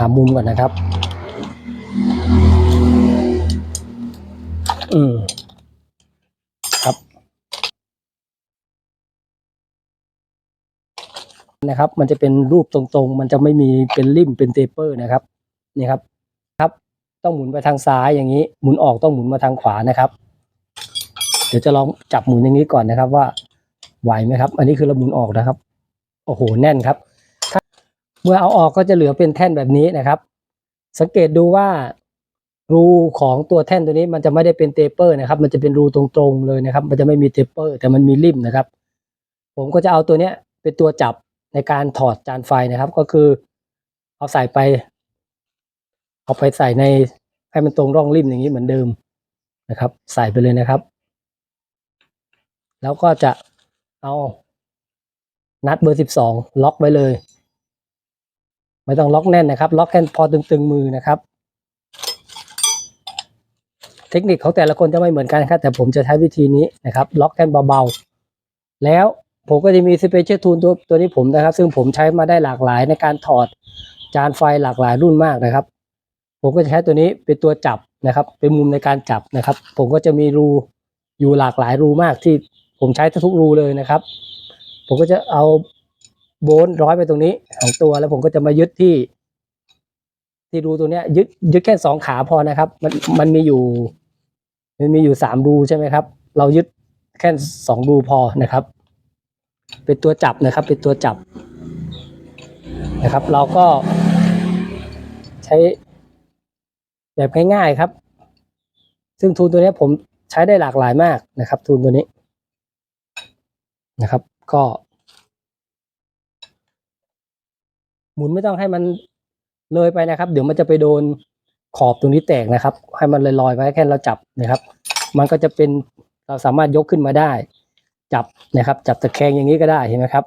หามุมก่อนนะครับ อืมครับ นะครับ มันจะเป็นรูปตรงๆ มันจะไม่มีเป็นริมเป็นเตเปอร์นะครับ นี่ครับ ครับ ต้องหมุนไปทางซ้ายอย่างนี้ หมุนออกต้องหมุนมาทางขวานะครับ เดี๋ยวจะลองจับหมุนอย่างนี้ก่อนนะครับว่าไหวไหมครับ อันนี้คือเราหมุนออกนะครับ โอ้โห แน่นครับ เมื่อเอาออกก็จะเหลือเป็นแท่นแบบนี้นะครับ สังเกตดูว่ารูของตัวแท่นตัวนี้มันจะไม่ได้เป็นเตเปอร์นะครับ มันจะเป็นรูตรงๆเลยนะครับ มันจะไม่มีเตเปอร์แต่มันมีริมนะครับ ผมก็จะเอาตัวเนี้ยเป็นตัวจับในการถอดจานไฟนะครับ ก็คือเอาใส่ไป เอาไปใส่ในให้มันตรงร่องริมอย่างนี้เหมือนเดิมนะครับ ใส่ไปเลยนะครับ แล้วก็จะเอานัดเบอร์สิบสองล็อกไว้เลย ไม่ต้องล็อกแน่นนะครับ ล็อกแค่พอตึงๆมือนะครับ เทคนิคของแต่ละคนจะไม่เหมือนกันครับแต่ผมจะใช้วิธีนี้นะครับ ล็อกแค่เบาๆ แล้วผมก็จะมีสเปเชียลทูลตัวตัวนี้ผมนะครับ ซึ่งผมใช้มาได้หลากหลายในการถอดจานไฟหลากหลายรุ่นมากนะครับ ผมก็จะใช้ตัวนี้เป็นตัวจับนะครับ เป็นมุมในการจับนะครับ ผมก็จะมีรูอยู่หลากหลายรูมากที่ผมใช้ทุกรูเลยนะครับ ผมก็จะเอา โบนร้อยไปตรงนี้สองตัวแล้วผมก็จะมายึดที่ ที่รูตัวเนี้ย ยึดยึดแค่สองขาพอนะครับ มันมันมีอยู่ มันมีอยู่สามรูใช่ไหมครับ เรายึดแค่สองรูพอนะครับ เป็นตัวจับนะครับ เป็นตัวจับนะครับ เราก็ใช้แบบง่ายๆครับ ซึ่งทูลตัวนี้ผมใช้ได้หลากหลายมากนะครับ ทูลตัวนี้นะครับ ก็ ห มุนไม่ต้องให้มันเลยไปนะครับ เดี๋ยวมันจะไปโดนขอบตรงนี้แตกนะครับ ให้มันลอยๆไว้แค่เราจับนะครับ มันก็จะเป็นเราสามารถยกขึ้นมาได้ จับนะครับ จับตะแคงอย่างนี้ก็ได้เห็นไหมครับ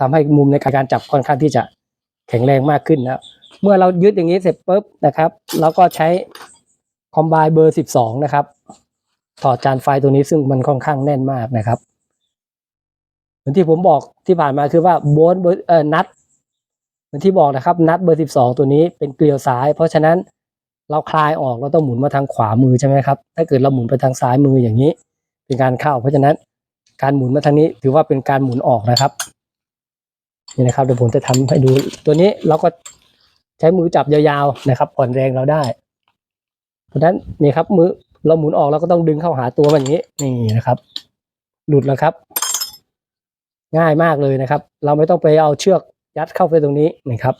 ทำให้มุมในการจับค่อนข้างที่จะแข็งแรงมากขึ้นนะเมื่อเรายึดอย่างนี้เสร็จปุ๊บนะครับเราก็ใช้คอมไบเบอร์สิบสองนะครับ ถอดจานไฟตัวนี้ซึ่งมันค่อนข้างแน่นมากนะครับ เหมือนที่ผมบอกที่ผ่านมาคือว่าโบนเบอร์เอ่อนัด เหมือนที่บอกนะครับ นัดเบอร์สิบสองตัวนี้เป็นเกลียวซ้าย เพราะฉะนั้นเราคลายออกเราต้องหมุนมาทางขวามือใช่ไหมครับ ถ้าเกิดเราหมุนไปทางซ้ายมืออย่างนี้ เป็นการเข้า เพราะฉะนั้นการหมุนมาทางนี้ถือว่าเป็นการหมุนออกนะครับนี่นะครับเดี๋ยวผมจะทำให้ดูตัวนี้เราก็ใช้มือจับยาวๆนะครับผ่อนแรงเราได้ เพราะฉะนั้นนี่ครับมือเราหมุนออกเราก็ต้องดึงเข้าหาตัวมันอย่างนี้นี่นะครับ หลุดแล้วครับ ง่ายมากเลยนะครับ เราไม่ต้องไปเอาเชือก ยัดเข้าไปตรงนี้นะครับ